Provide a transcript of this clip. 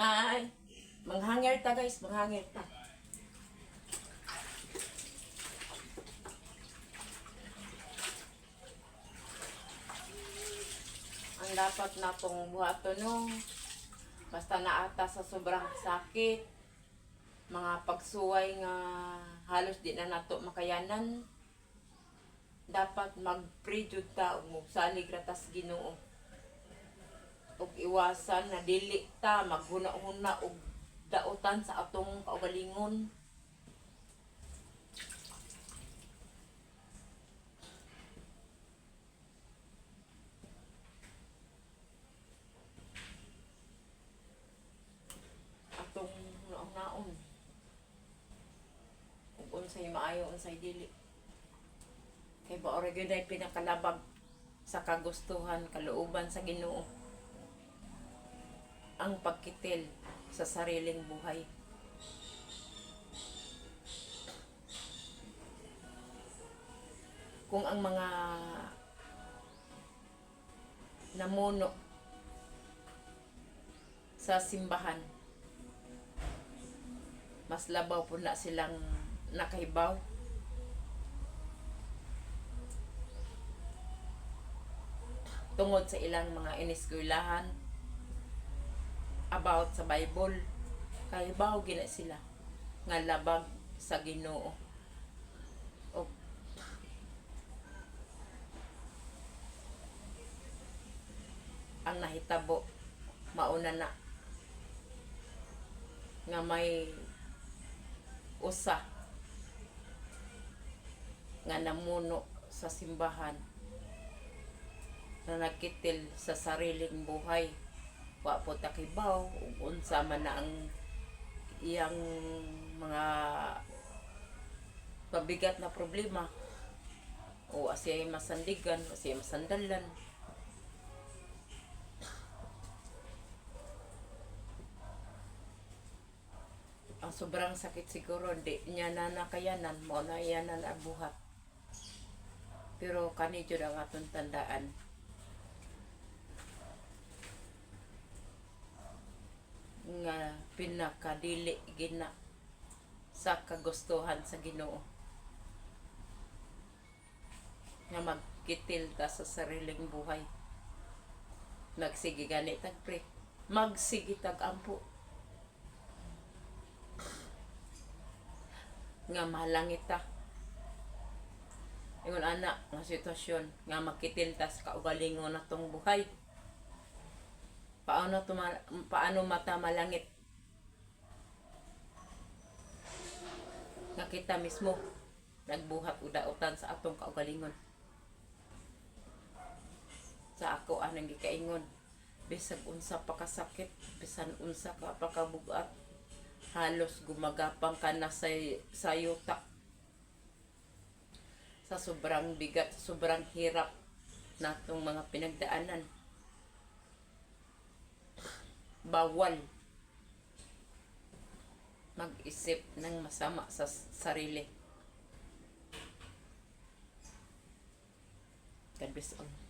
Ay, manghangir ta guys, manghangir ta. Ang dapat na tong buhaton no, basta naata sa sobrang sakit, mga pagsuway nga halos di na nato makayanan, dapat mag-pray jud ta ug magsalig ra tas Ginoo iwasan na dili ta maghuna-huna og dautan sa atong kaugalingon. Atong naon-naon. Ug unsay maayo unsay dili. Kay ba ora gyud ay pinakalabag sa kagustuhan kalooban sa Ginoo ang pagkitil sa sariling buhay. Kung ang mga namuno sa simbahan, mas labaw po na silang nakahibaw. Tungod sa ilang mga iniskwelahan, about sa Bible. Kay bawo gina sila. Nga labag sa Ginoo. O ang nahitabo mauna na. Nga may usa nga namuno sa simbahan na nagkitil sa sariling buhay wa po takibaw ug unsa man na ang iyang mga pabigat na problema. O asay masandigan o asay masandalan. Ang sobrang sakit siguro di niya na nakayanan mo na iyan na nabuhat pero kani jud ang atong tandaan nga pinakadili gina sa kagustuhan sa Ginoo. Nga magkitil ta sa sariling buhay. Magsige gani tag pre magsige tag ampo nga malangit ta. Ingon ana nga sitwasyon nga makitil ta sa kaugalingon natong buhay. Paano tuma, paano mata malangit nga kita mismo. Nagbuhat og dautan sa atong kaugalingon. Sa ako anang gikaingon. Bisag unsa pa kasakit bisan unsa ka pa halos gumagapang ka na sa sa yuta. Sa sobrang bigat sobrang hirap natong mga pinagdaanan. Bawal mag-isip ng masama sa sarili. God bless all.